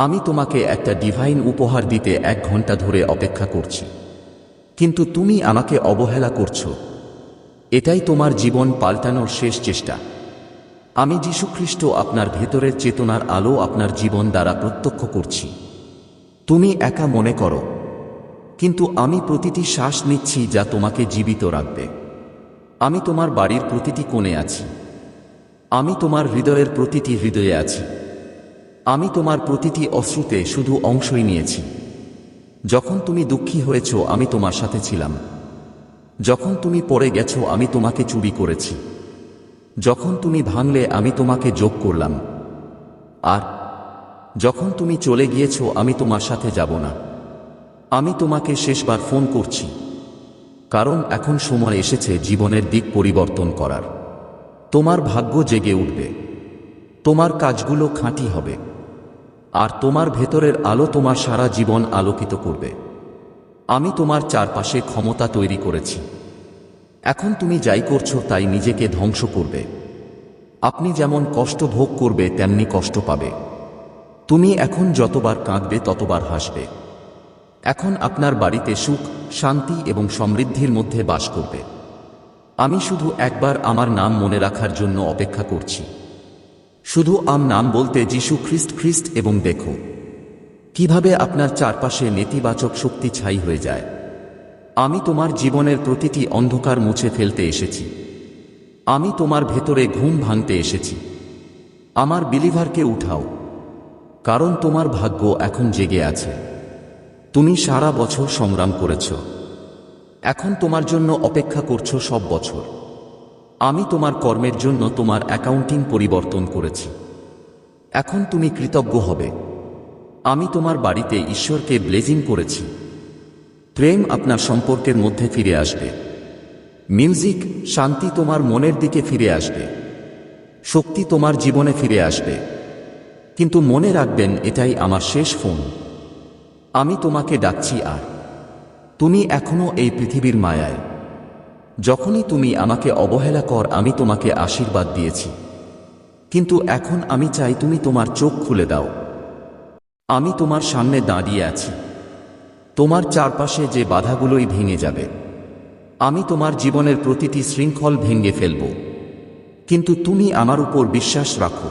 আমি তোমাকে একটা ডিভাইন উপহার দিতে এক ঘণ্টা ধরে অপেক্ষা করছি। কিন্তু তুমি আমাকে অবহেলা করছ। এটাই তোমার জীবন পাল্টানোর শেষ চেষ্টা। আমি যীশুখ্রিস্ট আপনার ভেতরের চেতনার আলো আপনার জীবন দ্বারা প্রত্যক্ষ করছি। তুমি একা মনে করো। কিন্তু আমি প্রতিটি শ্বাস নিচ্ছি যা তোমাকে জীবিত রাখবে। আমি তোমার বাড়ির প্রতিটি কোণে আছি। আমি তোমার হৃদয়ের প্রতিটি হৃদয়ে আছি। আমি তোমার প্রতিটি অশ্রুতে শুধু অংশই নিয়েছি। যখন তুমি দুঃখী হয়েছ, আমি তোমার সাথে ছিলাম। যখন তুমি পড়ে গেছ, আমি তোমাকে চুরি করেছি। যখন তুমি ভাঙলে, আমি তোমাকে যোগ করলাম। আর যখন তুমি চলে গিয়েছো, আমি তোমার সাথে যাব না। আমি তোমাকে শেষবার ফোন করছি। কারণ এখন সময় এসেছে জীবনের দিক পরিবর্তন করার। তোমার ভাগ্য জেগে উঠবে। তোমার কাজগুলো খাঁটি হবে। আর তোমার ভেতরের আলো তোমার সারা জীবন আলোকিত করবে। আমি তোমার চারপাশে ক্ষমতা তৈরি করেছি। এখন তুমি যাই করছ তাই নিজেকে ধ্বংস করবে। আপনি যেমন কষ্ট ভোগ করবে, তেমনি কষ্ট পাবে। তুমি এখন যতবার কাঁদবে, ততবার হাসবে। এখন আপনার বাড়িতে সুখ, শান্তি এবং সমৃদ্ধির মধ্যে বাস করবে। আমি শুধু একবার আমার নাম মনে রাখার জন্য অপেক্ষা করছি। শুধু আম নাম বলতে যিশু খ্রিস্ট খ্রিস্ট এবং দেখো। কীভাবে আপনার চারপাশে নেতিবাচক শক্তি ছাই হয়ে যায়? আমি তোমার জীবনের প্রতিটি অন্ধকার মুছে ফেলতে এসেছি। আমি তোমার ভেতরে ঘুম ভাঙতে এসেছি। আমার বিলিভারকে উঠাও। কারণ তোমার ভাগ্য এখন জেগে আছে। তুমি সারা বছর সংগ্রাম করেছ। এখন তোমার জন্য অপেক্ষা করছ সব বছর। আমি তোমার কর্মের জন্য তোমার অ্যাকাউন্টিং পরিবর্তন করেছি। এখন তুমি কৃতজ্ঞ হবে। আমি তোমার বাড়িতে ঈশ্বরকে ব্লেজিং করেছি। প্রেম আপনার সম্পর্কের মধ্যে ফিরে আসবে। মিউজিক শান্তি তোমার মনের দিকে ফিরে আসবে। শক্তি তোমার জীবনে ফিরে আসবে। কিন্তু মনে রাখবেন, এটাই আমার শেষ ফোন। আমি তোমাকে ডাকছি আর। তুমি এখনও এই পৃথিবীর মায়ায়। যখনই তুমি আমাকে অবহেলা কর, আমি তোমাকে আশীর্বাদ দিয়েছি। কিন্তু এখন আমি চাই তুমি তোমার চোখ খুলে দাও। আমি তোমার সামনে দাঁড়িয়ে আছি। তোমার চারপাশে যে বাধাগুলোই ভেঙে যাবে। আমি তোমার জীবনের প্রতিটি শৃঙ্খল ভেঙে ফেলব। কিন্তু তুমি আমার উপর বিশ্বাস রাখো।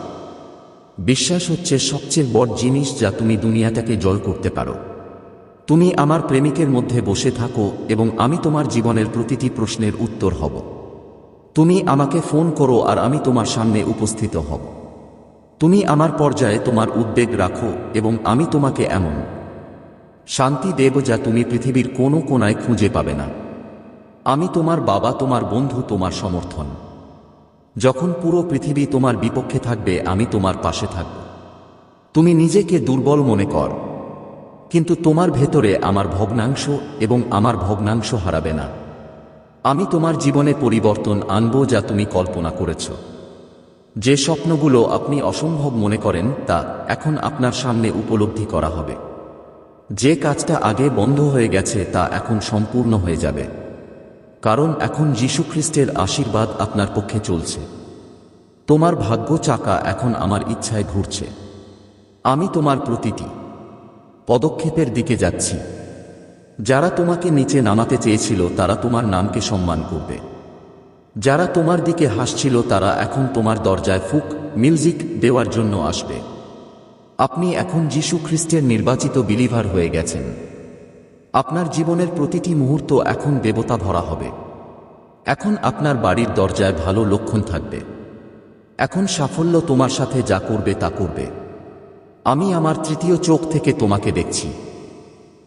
বিশ্বাস হচ্ছে সবচেয়ে বড় জিনিস যা তুমি দুনিয়াটাকে জয় করতে পারো। তুমি আমার প্রেমিকের মধ্যে বসে থাকো এবং আমি তোমার জীবনের প্রতিটি প্রশ্নের উত্তর হব। তুমি আমাকে ফোন করো আর আমি তোমার সামনে উপস্থিত হব। তুমি আমার পর্যায়ে তোমার উদ্বেগ রাখো এবং আমি তোমাকে এমন শান্তি দেব যা তুমি পৃথিবীর কোনো কোনায় খুঁজে পাবে না। আমি তোমার বাবা, তোমার বন্ধু, তোমার সমর্থন। যখন পুরো পৃথিবী তোমার বিপক্ষে থাকবে, আমি তোমার পাশে থাকব। তুমি নিজেকে দুর্বল মনে কর। কিন্তু তোমার ভেতরে আমার ভগ্নাংশ এবং আমার ভগ্নাংশ হারাবে না। আমি তোমার জীবনে পরিবর্তন আনব যা তুমি কল্পনা করেছ। যে স্বপ্নগুলো আপনি অসম্ভব মনে করেন, তা এখন আপনার সামনে উপলব্ধি করা হবে। যে কাজটা আগে বন্ধ হয়ে গেছে, তা এখন সম্পূর্ণ হয়ে যাবে। কারণ এখন যীশুখ্রিস্টের আশীর্বাদ আপনার পক্ষে চলছে। তোমার ভাগ্য চাকা এখন আমার ইচ্ছায় ঘুরছে। আমি তোমার প্রতিটি পদক্ষেপের দিকে যাচ্ছি। যারা তোমাকে নিচে নামাতে চেয়েছিল, তারা তোমার নামকে সম্মান করবে। যারা তোমার দিকে হাসছিল, তারা এখন তোমার দরজায় ফুক, মিউজিক দেওয়ার জন্য আসবে। আপনি এখন যীশু খ্রিস্টের নির্বাচিত বিলিভার হয়ে গেছেন। আপনার জীবনের প্রতিটি মুহূর্ত এখন দেবতা ভরা হবে। এখন আপনার বাড়ির দরজায় ভালো লক্ষণ থাকবে। এখন সাফল্য তোমার সাথে যা করবে, তা করবে। আমি আমার তৃতীয় চোখ থেকে তোমাকে দেখছি।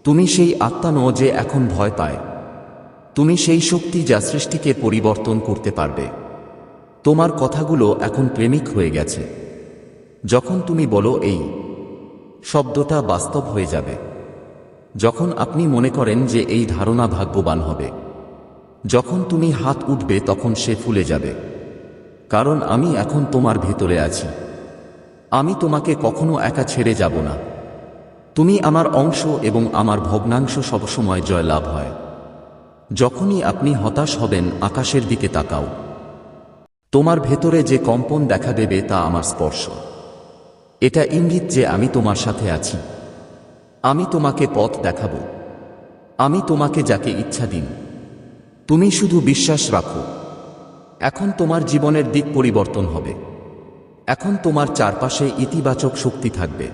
তুমি সেই আত্মা নও যে এখন ভয় পায়। তুমি সেই শক্তি যা সৃষ্টিকে পরিবর্তন করতে পারবে। তোমার কথাগুলো এখন প্রেমিক হয়ে গেছে। যখন তুমি বলো এই, শব্দটা বাস্তব হয়ে যাবে। যখন আপনি মনে করেন যে এই ধারণা ভাগ্যবান হবে। যখন তুমি হাত উঠবে তখন সে ফুলে যাবে। কারণ আমি এখন তোমার ভেতরে আছি। আমি তোমাকে কখনো একা ছেড়ে যাব না। তুমি আমার অংশ এবং আমার ভগ্নাংশ সবসময় জয়লাভ হয়। যখনই আপনি হতাশ হবেন, আকাশের দিকে তাকাও। তোমার ভেতরে যে কম্পন দেখা দেবে, তা আমার স্পর্শ। এটা ইঙ্গিত যে আমি তোমার সাথে আছি। আমি তোমাকে পথ দেখাবো। আমি তোমাকে যাকে ইচ্ছা দিন। তুমি শুধু বিশ্বাস রাখো। এখন তোমার জীবনের দিক পরিবর্তন হবে। এখন তোমার চারপাশে ইতিবাচক শক্তি থাকবে।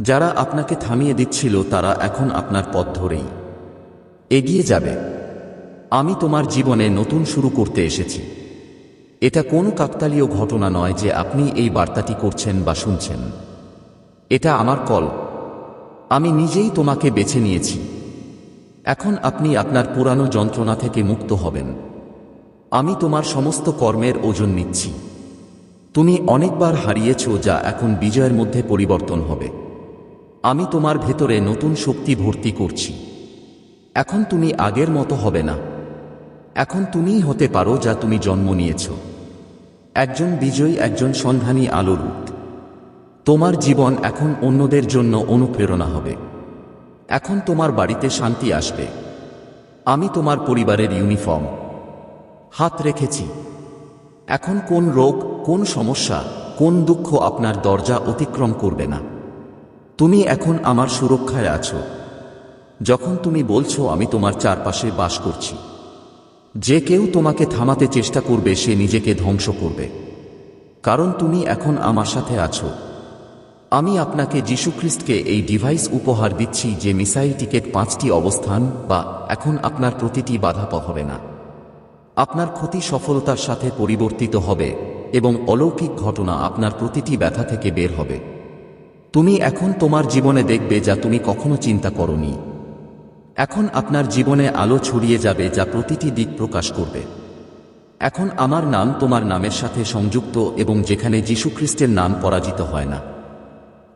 যারা আপনাকে থামিয়ে দিচ্ছিল, তারা এখন আপনার পথ ধরেই এগিয়ে যাবে। আমি তোমার জীবনে নতুন শুরু করতে এসেছি। এটা কোনো কাকতালীয় ঘটনা নয় যে আপনি এই বার্তাটি করছেন বা শুনছেন। এটা আমার কল। আমি নিজেই তোমাকে বেছে নিয়েছি। এখন আপনি আপনার পুরানো যন্ত্রণা থেকে মুক্ত হবেন। আমি তোমার সমস্ত কর্মের ওজন নিচ্ছি। তুমি অনেকবার হারিয়েছ যা এখন বিজয়ের মধ্যে পরিবর্তন হবে। আমি তোমার ভেতরে নতুন শক্তি ভর্তি করছি। এখন তুমি আগের মতো হবে না। এখন তুমিই হতে পারো যা তুমি জন্ম নিয়েছ। একজন বিজয়ী, একজন সন্ধানী আলোর তোমার জীবন এখন অন্যদের জন্য অনুপ্রেরণা হবে। এখন তোমার বাড়িতে শান্তি আসবে। আমি তোমার পরিবারের ইউনিফর্ম। হাত রেখেছি। এখন কোন রোগ কোন সমস্যা, কোন দুঃখ আপনার দরজা অতিক্রম করবে না। তুমি এখন আমার সুরক্ষায় আছো। যখন তুমি বলছো, আমি তোমার চারপাশে বাস করছি। যে কেউ তোমাকে থামাতে চেষ্টা করবে, সে নিজেকে ধ্বংস করবে। কারণ তুমি এখন আমার সাথে আছো। আমি আপনাকে যীশুখ্রিস্টকে এই ডিভাইস উপহার দিচ্ছি যে মিসাইল টিকেট পাঁচটি অবস্থান বা এখন আপনার প্রতিটি বাধা হবে না। আপনার ক্ষতি সফলতার সাথে পরিবর্তিত হবে। এবং অলৌকিক ঘটনা আপনার প্রতিটি ব্যথা থেকে বের হবে। তুমি এখন তোমার জীবনে দেখবে যা তুমি কখনো চিন্তা করনি। এখন আপনার জীবনে আলো ছড়িয়ে যাবে যা প্রতিটি দিক প্রকাশ করবে। এখন আমার নাম তোমার নামের সাথে সংযুক্ত এবং যেখানে যীশুখ্রিস্টের নাম পরাজিত হয় না।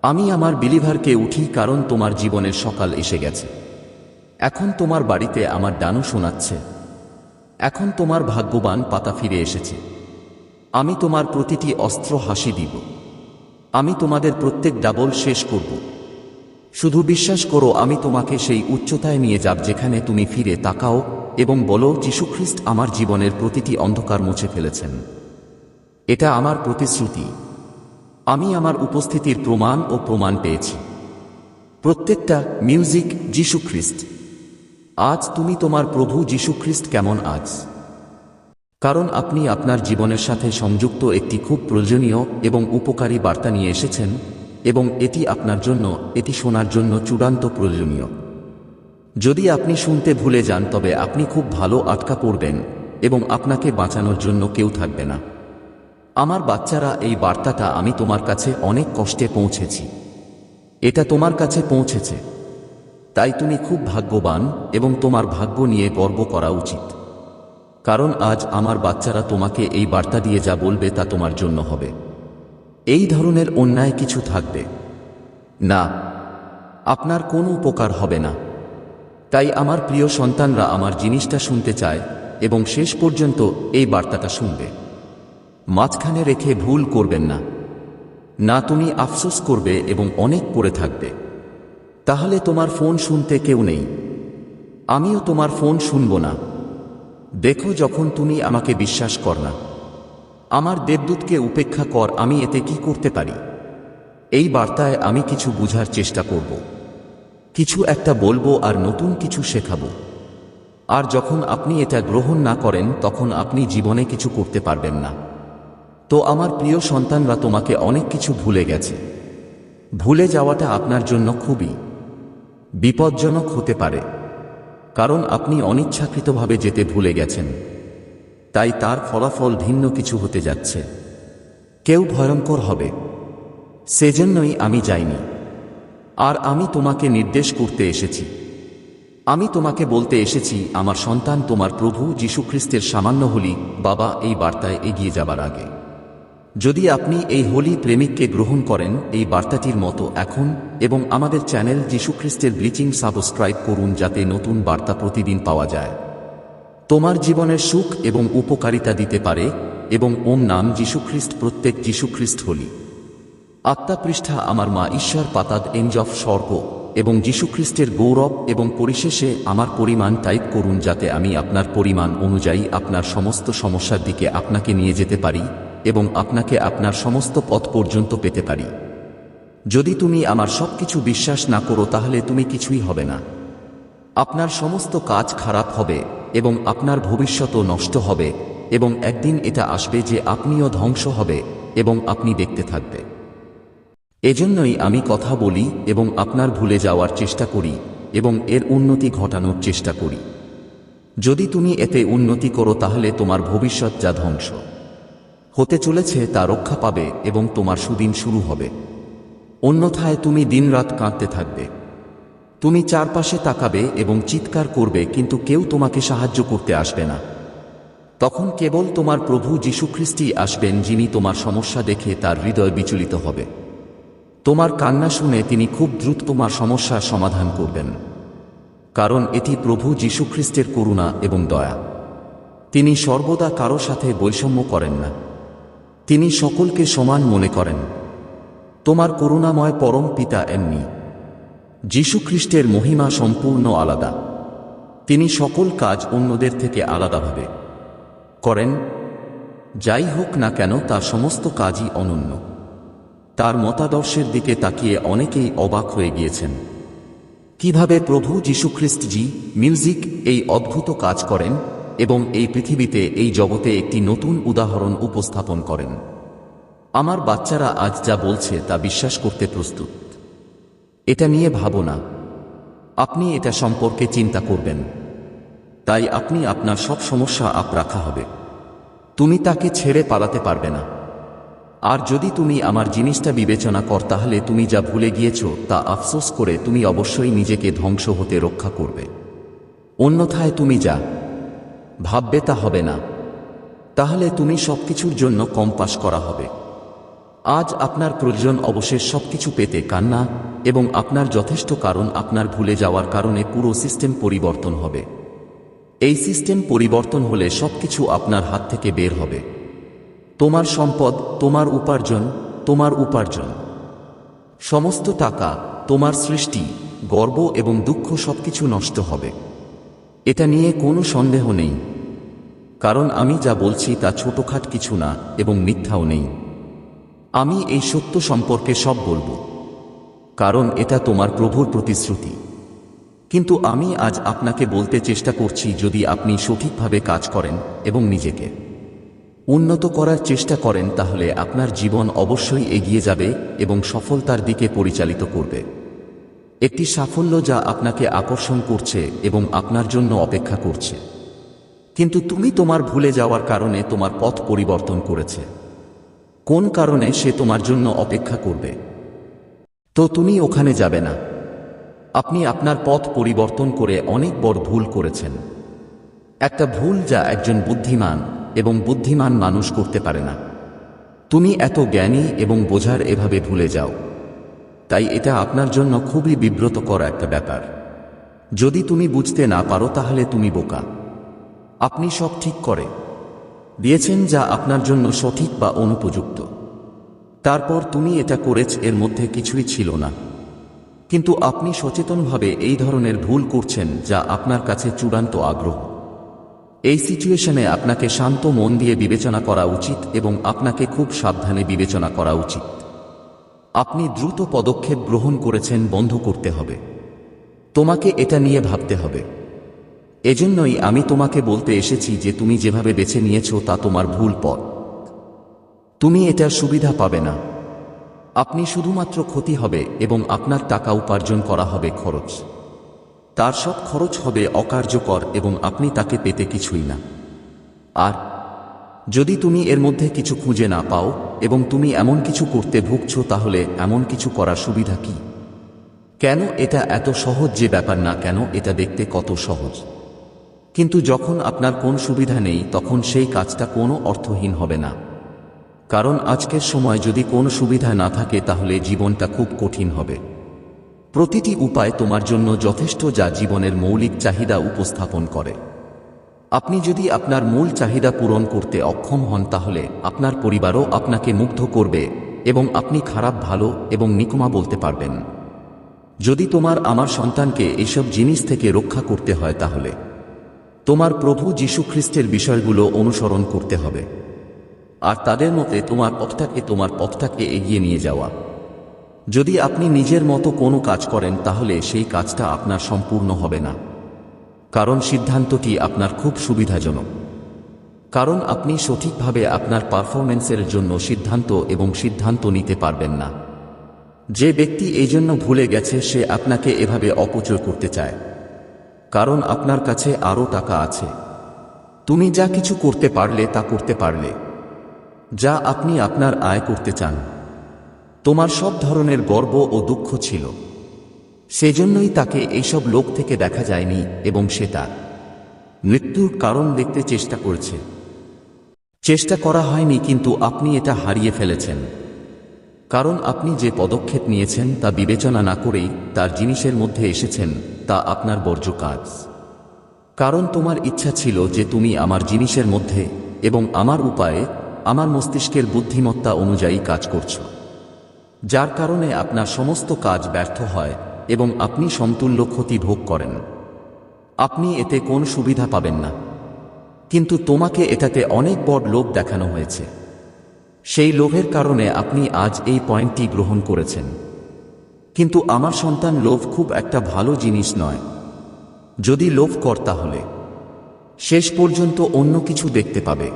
আমি আমার বিলিভারকে উঠি কারণ তোমার জীবনের সকাল এসে গেছে। এখন তোমার বাড়িতে আমার ডানু শোনাচ্ছে। এখন তোমার ভাগ্যবান পাতা ফিরে এসেছে। আমি তোমার প্রতিটি অস্ত্র হাসি দিব। আমি তোমাদের প্রত্যেক ডাবল শেষ করব। শুধু বিশ্বাস করো, আমি তোমাকে সেই উচ্চতায় নিয়ে যাব যেখানে তুমি ফিরে তাকাও এবং বলো যীশুখ্রিস্ট আমার জীবনের প্রতিটি অন্ধকার মুছে ফেলেছেন। এটা আমার প্রতিশ্রুতি। আমি আমার উপস্থিতির প্রমাণ ও প্রমাণ পেয়েছি। প্রত্যেকটা মিউজিক যীশুখ্রিস্ট আজ তুমি তোমার প্রভু যীশুখ্রিস্ট কেমন আজ? কারণ আপনি আপনার জীবনের সাথে সংযুক্ত একটি খুব প্রয়োজনীয় এবং উপকারী বার্তা নিয়ে এসেছেন, এবং এটি আপনার জন্য, এটি শোনার জন্য চূড়ান্ত প্রয়োজনীয়। যদি আপনি শুনতে ভুলে যান, তবে আপনি খুব ভালো আটকা পড়বেন, এবং আপনাকে বাঁচানোর জন্য কেউ থাকবে না। আমার বাচ্চারা, এই বার্তাটা আমি তোমার কাছে অনেক কষ্টে পৌঁছেছি। এটা তোমার কাছে পৌঁছেছে। তাই তুমি খুব ভাগ্যবান, এবং তোমার ভাগ্য নিয়ে গর্ব করা উচিত। কারণ আজ আমার বাচ্চারা তোমাকে এই বার্তা দিয়ে যা বলবে তা তোমার জন্য হবে। এই ধরনের অন্যায় কিছু থাকবে। না, আপনার কোনো উপকার হবে না। তাই আমার প্রিয় সন্তানরা আমার জিনিসটা শুনতে চায় এবং শেষ পর্যন্ত এই বার্তাটা শুনবে। মাঝখানে রেখে ভুল করবেন না। না, তুমি আফসোস করবে এবং অনেক পড়ে থাকবে। তাহলে তোমার ফোন শুনতে কেউ নেই। আমিও তোমার ফোন শুনব না। দেখো যখন তুমি আমাকে বিশ্বাস কর না। আমার দেবদূতকে উপেক্ষা কর, আমি এতে কি করতে পারি? এই বার্তায় আমি কিছু বুঝার চেষ্টা করব। কিছু একটা বলব আর নতুন কিছু শেখাবো। আর যখন আপনি এটা গ্রহণ না করেন, তখন আপনি জীবনে কিছু করতে পারবেন না। তো আমার প্রিয় সন্তানরা, তোমাকে অনেক কিছু ভুলে গেছে। ভুলে যাওয়াটা আপনার জন্য খুবই বিপজ্জনক হতে পারে। কারণ আপনি অনিচ্ছাকৃতভাবে যেতে ভুলে গেছেন। তাই তার ফলাফল ভিন্ন কিছু হতে যাচ্ছে। কেউ ভয়ঙ্কর হবে। সেজন্যই আমি যাইনি। আর আমি তোমাকে নির্দেশ করতে এসেছি। আমি তোমাকে বলতে এসেছি, আমার সন্তান তোমার প্রভু যীশুখ্রিস্টের সামান্য হলি বাবা এই বার্তায় এগিয়ে যাবার আগে। যদি আপনি এই হোলি প্রেমিককে গ্রহণ করেন, এই বার্তাটির মতো এখন এবং আমাদের চ্যানেল যীশুখ্রিস্টের ব্লিচিং সাবস্ক্রাইব করুন যাতে নতুন বার্তা প্রতিদিন পাওয়া যায়। তোমার জীবনের সুখ এবং উপকারিতা দিতে পারে এবং ওম নাম যীশুখ্রিস্ট, প্রত্যেক যীশুখ্রিস্ট হলি। আত্মা পৃষ্ঠা আমার মা ঈশ্বর পাতাদ এঞ্জ অফ স্বর্গ এবং যীশুখ্রিস্টের গৌরব এবং পরিশেষে আমার পরিমাণ টাইপ করুন যাতে আমি আপনার পরিমাণ অনুযায়ী আপনার সমস্ত সমস্যার দিকে আপনাকে নিয়ে যেতে পারি এবং আপনাকে আপনার সমস্ত পথ পর্যন্ত পেতে পারি। যদি তুমি আমার সবকিছু বিশ্বাস না করো, তাহলে তুমি কিছুই হবে না। আপনার সমস্ত কাজ খারাপ হবে এবং আপনার ভবিষ্যতও নষ্ট হবে এবং একদিন এটা আসবে যে আপনিও ধ্বংস হবে এবং আপনি দেখতে থাকবে। এজন্যই আমি কথা বলি এবং আপনার ভুলে যাওয়ার চেষ্টা করি এবং এর উন্নতি ঘটানোর চেষ্টা করি। যদি তুমি এতে উন্নতি করো, তাহলে তোমার ভবিষ্যৎ যা ধ্বংস। হতে চলেছে তা রক্ষা পাবে এবং তোমার সুদিন শুরু হবে। অন্যথায় তুমি দিনরাত কাঁদতে থাকবে। তুমি চারপাশে তাকাবে এবং চিৎকার করবে, কিন্তু কেউ তোমাকে সাহায্য করতে আসবে না। তখন কেবল তোমার প্রভু যীশুখ্রিস্টই আসবেন, যিনি তোমার সমস্যা দেখে তার হৃদয় বিচলিত হবে। তোমার কান্না শুনে তিনি খুব দ্রুত তোমার সমস্যার সমাধান করবেন। কারণ এটি প্রভু যীশুখ্রিস্টের করুণা এবং দয়া। তিনি সর্বদা কারও সাথে বৈষম্য করেন না। তিনি সকলকে সমান মনে করেন। তোমার করুণাময় পরম পিতা এমনি। যীশুখ্রিস্টের মহিমা সম্পূর্ণ আলাদা। তিনি সকল কাজ অন্যদের থেকে আলাদাভাবে করেন। যাই হোক না কেন তা সমস্ত কাজই অনন্য। তার মতাদর্শের দিকে তাকিয়ে অনেকেই অবাক হয়ে গিয়েছেন। কীভাবে প্রভু যীশুখ্রিস্টজি মিউজিক এই অদ্ভুত কাজ করেন? এবং এই পৃথিবীতে এই জগতে একটি নতুন উদাহরণ উপস্থাপন করেন। আমার বাচ্চারা আজ যা বলছে তা বিশ্বাস করতে প্রস্তুত। এটা নিয়ে ভাবো না। আপনি এটা সম্পর্কে চিন্তা করবেন। তাই আপনি আপনার সব সমস্যা আপ রাখা হবে। তুমি তাকে ছেড়ে পালাতে পারবে না। আর যদি তুমি আমার জিনিসটা বিবেচনা কর, তাহলে তুমি যা ভুলে গিয়েছ তা আফসোস করে তুমি অবশ্যই নিজেকে ধ্বংস হতে রক্ষা করবে। অন্যথায় তুমি যা ভাববে তা হবে না। তাহলে তুমি সবকিছুর জন্য কম পাশ করা হবে। আজ আপনার প্রয়োজন অবশেষ সবকিছু পেতে কান্না এবং আপনার যথেষ্ট কারণ আপনার ভুলে যাওয়ার কারণে পুরো সিস্টেম পরিবর্তন হবে। এই সিস্টেম পরিবর্তন হলে সবকিছু আপনার হাত থেকে বের হবে। তোমার সম্পদ, তোমার উপার্জন তোমার উপার্জন। সমস্ত টাকা, তোমার সৃষ্টি, গর্ব এবং দুঃখ সবকিছু নষ্ট হবে। এটা নিয়ে কোনো সন্দেহ নেই। কারণ আমি যা বলছি তা ছোটখাট কিছু না এবং মিথ্যাও নেই। আমি এই সত্য সম্পর্কে সব বলব। কারণ এটা তোমার প্রভুর প্রতিশ্রুতি। কিন্তু আমি আজ আপনাকে বলতে চেষ্টা করছি যদি আপনি সঠিকভাবে কাজ করেন এবং নিজেকে উন্নত করার চেষ্টা করেন তাহলে আপনার জীবন অবশ্যই এগিয়ে যাবে এবং সফলতার দিকে পরিচালিত করবে। একটি সাফল্য যা আপনাকে আকর্ষণ করছে এবং আপনার জন্য অপেক্ষা করছে। কিন্তু তুমি তোমার ভুলে যাওয়ার কারণে তোমার পথ পরিবর্তন করেছে। কোন কারণে সে তোমার জন্য অপেক্ষা করবে? তো তুমি ওখানে যাবে না। আপনি আপনার পথ পরিবর্তন করে অনেক বড় ভুল করেছেন। একটা ভুল যা একজন বুদ্ধিমান এবং বুদ্ধিমান মানুষ করতে পারে না। তুমি এত জ্ঞানী এবং বোঝার এভাবে ভুলে যাও। তাই এটা আপনার জন্য খুবই বিব্রতকর একটা ব্যাপার। যদি তুমি বুঝতে না পারো, তাহলে তুমি বোকা। আপনি সব ঠিক করে। দিয়েছেন যা আপনার জন্য সঠিক বা অনুপযুক্ত। তারপর তুমি এটা করেছ, এর মধ্যে কিছুই ছিল না। কিন্তু আপনি সচেতনভাবে এই ধরনের ভুল করছেন, যা আপনার কাছে চূড়ান্ত আগ্রহ। এই সিচুয়েশনে আপনাকে শান্ত মন দিয়ে বিবেচনা করা উচিত এবং আপনাকে খুব সাবধানে বিবেচনা করা উচিত। আপনি দ্রুত পদক্ষেপ গ্রহণ করেছেন বন্ধ করতে হবে। তোমাকে এটা নিয়ে ভাবতে হবে। এজন্যই আমি তোমাকে বলতে এসেছি যে তুমি যেভাবে বেছে নিয়েছ তা তোমার ভুল পথ। তুমি এটার সুবিধা পাবে না। আপনি শুধুমাত্র ক্ষতি হবে এবং আপনার টাকা উপার্জন করা হবে খরচ। তার সব খরচ হবে অকার্যকর এবং আপনি তাকে পেতে কিছুই না। আর যদি তুমি এর মধ্যে কিছু খুঁজে না পাও এবং তুমি এমন কিছু করতে ভুগছ, তাহলে এমন কিছু করার সুবিধা কি? কেন এটা এত সহজ যে ব্যাপার না? কেন এটা দেখতে কত সহজ? কিন্তু যখন আপনার কোন সুবিধা নেই, তখন সেই কাজটা কোনো অর্থহীন হবে না। কারণ আজকের সময় যদি কোনো সুবিধা না থাকে, তাহলে জীবনটা খুব কঠিন হবে। প্রতিটি উপায় তোমার জন্য যথেষ্ট যা জীবনের মৌলিক চাহিদা উপস্থাপন করে। আপনি যদি আপনার মূল চাহিদা পূরণ করতে অক্ষম হন তাহলে আপনার পরিবারও আপনাকে মুগ্ধ করবে এবং আপনি খারাপ, ভালো এবং নিকমা বলতে পারবেন। যদি তোমার, আমার সন্তানকে এইসব জিনিস থেকে রক্ষা করতে হয় তাহলে তোমার প্রভু যীশুখ্রিস্টের বিষয়গুলো অনুসরণ করতে হবে। আর তাদের মতে তোমার পথটাকে তোমার পথটাকে এগিয়ে নিয়ে যাওয়া। যদি আপনি নিজের মতো কোনো কাজ করেন তাহলে সেই কাজটা আপনার সম্পূর্ণ হবে না। কারণ সিদ্ধান্তটি আপনার খুব সুবিধাজনক। কারণ আপনি সঠিকভাবে আপনার পারফরমেন্সের জন্য সিদ্ধান্ত এবং সিদ্ধান্ত নিতে পারবেন না। যে ব্যক্তি এই জন্য ভুলে গেছে, সে আপনাকে এভাবে অপচয় করতে চায়। কারণ আপনার কাছে আরও টাকা আছে। তুমি যা কিছু করতে পারলে তা করতে পারলে। যা আপনি আপনার আয় করতে চান। তোমার সব ধরনের গর্ব ও দুঃখ ছিল। সেজন্যই তাকে এইসব লোক থেকে দেখা যায়নি এবং সে তার মৃত্যুর কারণ দেখতে চেষ্টা করছে। চেষ্টা করা হয়নি কিন্তু আপনি এটা হারিয়ে ফেলেছেন। কারণ আপনি যে পদক্ষেপ নিয়েছেন তা বিবেচনা না করেই তার জিনিসের মধ্যে এসেছেন তা আপনার বর্জ্য কাজ। কারণ তোমার ইচ্ছা ছিল যে তুমি আমার জিনিসের মধ্যে এবং আমার উপায়ে আমার মস্তিষ্কের বুদ্ধিমত্তা অনুযায়ী কাজ করছ। যার কারণে আপনার সমস্ত কাজ ব্যর্থ হয় এবং আপনি সমতুল্য ক্ষতি ভোগ করেন। আপনি এতে কোন সুবিধা পাবেন না। কিন্তু তোমাকে এটাতে অনেক বড় লোভ দেখানো হয়েছে। সেই লোভের কারণে আপনি আজ এই পয়েন্টটি গ্রহণ করেছেন। কিন্তু আমার সন্তান লোভ খুব একটা ভালো জিনিস নয়। যদি লোভ কর তাহলে, শেষ পর্যন্ত অন্য কিছু দেখতে পাবে।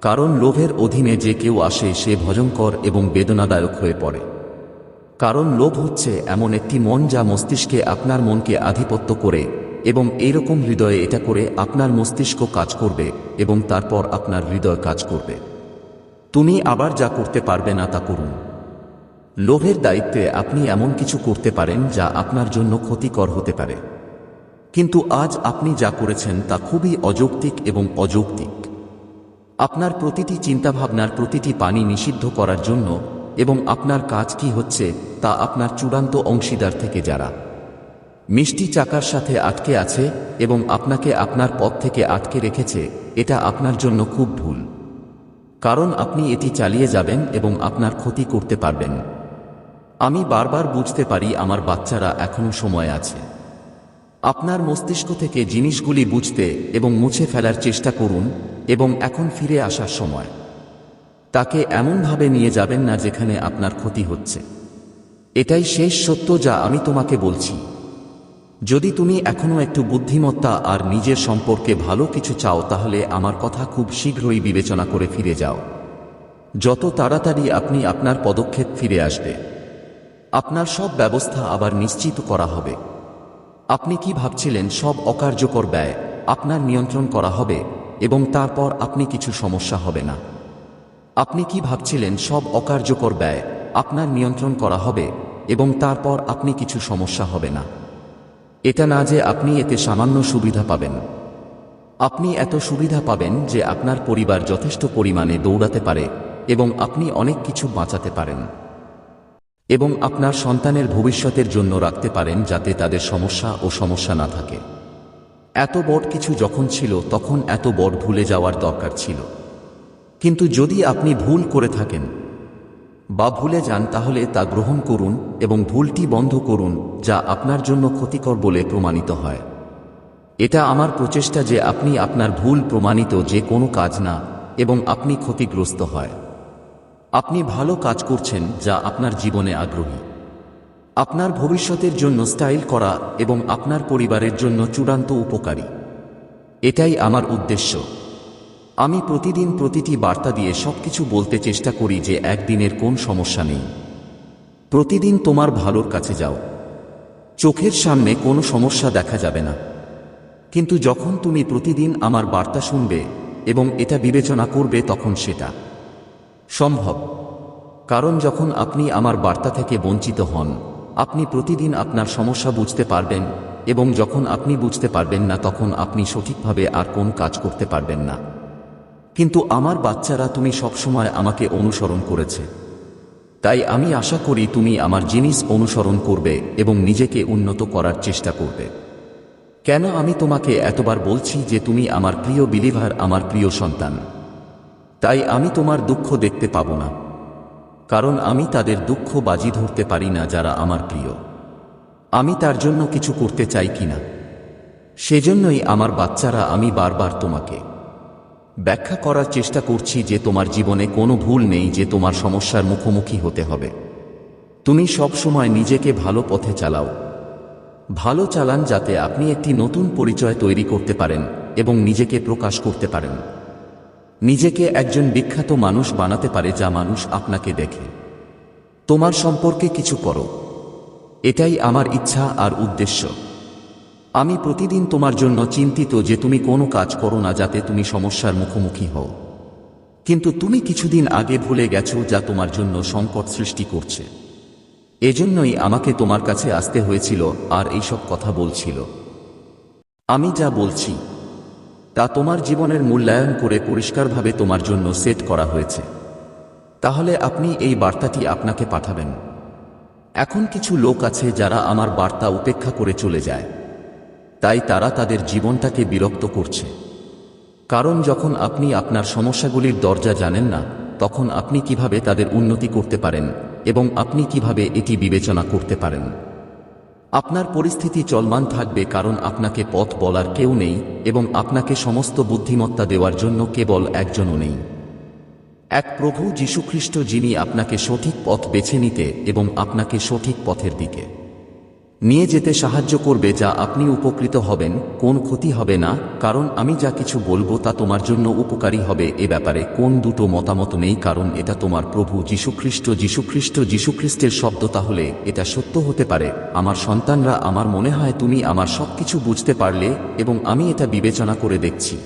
কারণ লোভের অধীনে যে কেউ আসে সে ভজঙ্কর এবং বেদনাদায়ক হয়ে পড়ে। কারণ লোভ হচ্ছে এমন একটি মন যা মস্তিষ্কে আপনার মনকে আধিপত্য করে, এবং এইরকম হৃদয়ে এটা করে আপনার মস্তিষ্ক কাজ করবে, এবং তারপর আপনার হৃদয় কাজ করবে। তুমি আবার যা করতে পারবে না তা করুন। লোভের দায়িত্বে আপনি এমন কিছু করতে পারেন যা আপনার জন্য ক্ষতিকর হতে পারে। কিন্তু আজ আপনি যা করেছেন তা খুবই অযৌক্তিক এবং অযৌক্তিক। আপনার প্রতিটি চিন্তাভাবনার প্রতিটি পানি নিষিদ্ধ করার জন্য এবং আপনার কাজ কি হচ্ছে তা আপনার চূড়ান্ত অংশীদার থেকে যারা। মিষ্টি চাকার সাথে আটকে আছে এবং আপনাকে আপনার পথ থেকে আটকে রেখেছে, এটা আপনার জন্য খুব ভুল। কারণ আপনি এটি চালিয়ে যাবেন এবং আপনার ক্ষতি করতে পারবেন। আমি বারবার বুঝতে পারি আমার বাচ্চারা এখনও সময় আছে। আপনার মস্তিষ্ক থেকে জিনিসগুলি বুঝতে এবং মুছে ফেলার চেষ্টা করুন এবং এখন ফিরে আসার সময়। তাকে এমনভাবে নিয়ে যাবেন না যেখানে আপনার ক্ষতি হচ্ছে। এটাই শেষ সত্য যা আমি তোমাকে বলছি। যদি তুমি এখনও একটু বুদ্ধিমত্তা আর নিজের সম্পর্কে ভালো কিছু চাও, তাহলে আমার কথা খুব শীঘ্রই বিবেচনা করে ফিরে যাও। যত তাড়াতাড়ি আপনি আপনার পদক্ষেপ ফিরে আসবে, আপনার সব ব্যবস্থা আবার নিশ্চিত করা হবে। আপনি কি ভাবছিলেন, সব অকার্যকর ব্যয় আপনার নিয়ন্ত্রণ করা হবে এবং তারপর আপনি কিছু সমস্যা হবে না। আপনি কি ভাবছিলেন সব অকার্যকর ব্যয় আপনার নিয়ন্ত্রণ করা হবে এবং তারপর আপনি কিছু সমস্যা হবে না? এটা না যে আপনি এতে সামান্য সুবিধা পাবেন। আপনি এত সুবিধা পাবেন যে আপনার পরিবার যথেষ্ট পরিমাণে দৌড়াতে পারে এবং আপনি অনেক কিছু বাঁচাতে পারেন। এবং আপনার সন্তানের ভবিষ্যতের জন্য রাখতে পারেন যাতে তাদের সমস্যা ও সমস্যা না থাকে। এত বড় কিছু যখন ছিল, তখন এত বড় ভুলে যাওয়ার দরকার ছিল। কিন্তু যদি আপনি ভুল করে থাকেন, বা ভুলে যান তাহলে তা গ্রহণ করুন এবং ভুলটি বন্ধ করুন, যা আপনার জন্য ক্ষতিকর বলে প্রমাণিত হয়। এটা আমার প্রচেষ্টা যে আপনি আপনার ভুল প্রমাণিত যে কোনো কাজ না, এবং আপনি ক্ষতিগ্রস্ত হয়। আপনি ভালো কাজ করছেন যা আপনার জীবনে আগ্রহী। আপনার ভবিষ্যতের জন্য স্টাইল করা এবং আপনার পরিবারের জন্য চূড়ান্ত উপকারী। এটাই আমার উদ্দেশ্য। আমি প্রতিদিন প্রতিটি বার্তা দিয়ে সবকিছু বলতে চেষ্টা করি যে একদিনের কোন সমস্যা নেই। প্রতিদিন তোমার ভালোর কাছে যাও। চোখের সামনে কোনো সমস্যা দেখা যাবে না। কিন্তু যখন তুমি প্রতিদিন আমার বার্তা শুনবে এবং এটা বিবেচনা করবে তখন সেটা সম্ভব। কারণ যখন আপনি আমার বার্তা থেকে বঞ্চিত হন, আপনি প্রতিদিন আপনার সমস্যা বুঝতে পারবেন এবং যখন আপনি বুঝতে পারবেন না তখন আপনি সঠিকভাবে আর কোন কাজ করতে পারবেন না। কিন্তু আমার বাচ্চারা তুমি সবসময় আমাকে অনুসরণ করেছে। তাই আমি আশা করি তুমি আমার জিনিস অনুসরণ করবে এবং নিজেকে উন্নত করার চেষ্টা করবে। কেন আমি তোমাকে এতবার বলছি যে তুমি আমার প্রিয় বিলিভার, আমার প্রিয় সন্তান? তাই আমি তোমার দুঃখ দেখতে পাব না। কারণ আমি তাদের দুঃখ বাজি ধরতে পারি না যারা আমার প্রিয়। আমি তার জন্য কিছু করতে চাই কিনা? সেজন্যই আমার বাচ্চারা আমি বারবার তোমাকে ব্যাখ্যা করার চেষ্টা করছি যে তোমার জীবনে কোনো ভুল নেই যে তোমার সমস্যার মুখোমুখি হতে হবে। তুমি সব সময় নিজেকে ভালো পথে চালাও। ভালো চালান যাতে আপনি একটি নতুন পরিচয় তৈরি করতে পারেন এবং নিজেকে প্রকাশ করতে পারেন। নিজেকে একজন বিখ্যাত মানুষ বানাতে পারে যা মানুষ আপনাকে দেখে। তোমার সম্পর্কে কিছু করো। এটাই আমার ইচ্ছা আর উদ্দেশ্য। আমি প্রতিদিন তোমার জন্য চিন্তিত যে তুমি কোনো কাজ করো না যাতে তুমি সমস্যার মুখোমুখি হও। কিন্তু তুমি কিছুদিন আগে ভুলে গেছো যা তোমার জন্য সংকট সৃষ্টি করছে। এজন্যই আমাকে তোমার কাছে আসতে হয়েছিল আর এইসব কথা বলছিল। আমি যা বলছি, তা তোমার জীবনের মূল্যায়ন করে পরিষ্কারভাবে তোমার জন্য সেট করা হয়েছে। তাহলে আপনি এই বার্তাটি আপনাকে পাঠাবেন। এখন কিছু লোক আছে যারা আমার বার্তা উপেক্ষা করে চলে যায়। তাই তারা তাদের জীবনটাকে বিরক্ত করছে। কারণ যখন আপনি আপনার সমস্যাগুলির দরজা জানেন না, তখন আপনি কীভাবে তাদের উন্নতি করতে পারেন এবং আপনি কীভাবে এটি বিবেচনা করতে পারেন। আপনার পরিস্থিতি চলমান থাকবে কারণ আপনাকে পথ বলার কেউ নেই এবং আপনাকে সমস্ত বুদ্ধিমত্তা দেওয়ার জন্য কেবল একজনও নেই। এক প্রভু যীশুখ্রিস্ট যিনি আপনাকে সঠিক পথ বেছে নিতে এবং আপনাকে সঠিক পথের দিকে নিয়ে যেতে সাহায্য করবে যা আপনি উপকৃত হবেন, কোন ক্ষতি হবে না, কারণ আমি যা কিছু বলব তা তোমার জন্য উপকারী হবে। এ ব্যাপারে কোন দুটো মতামত নেই, কারণ এটা তোমার প্রভু যীশুখ্রিস্ট যীশুখ্রিস্ট, যীশুখ্রিস্টের শব্দ তাহলে এটা সত্য হতে পারে। আমার সন্তানরা আমার মনে হয় তুমি আমার সবকিছু বুঝতে পারলে এবং আমি এটা বিবেচনা করে দেখছি।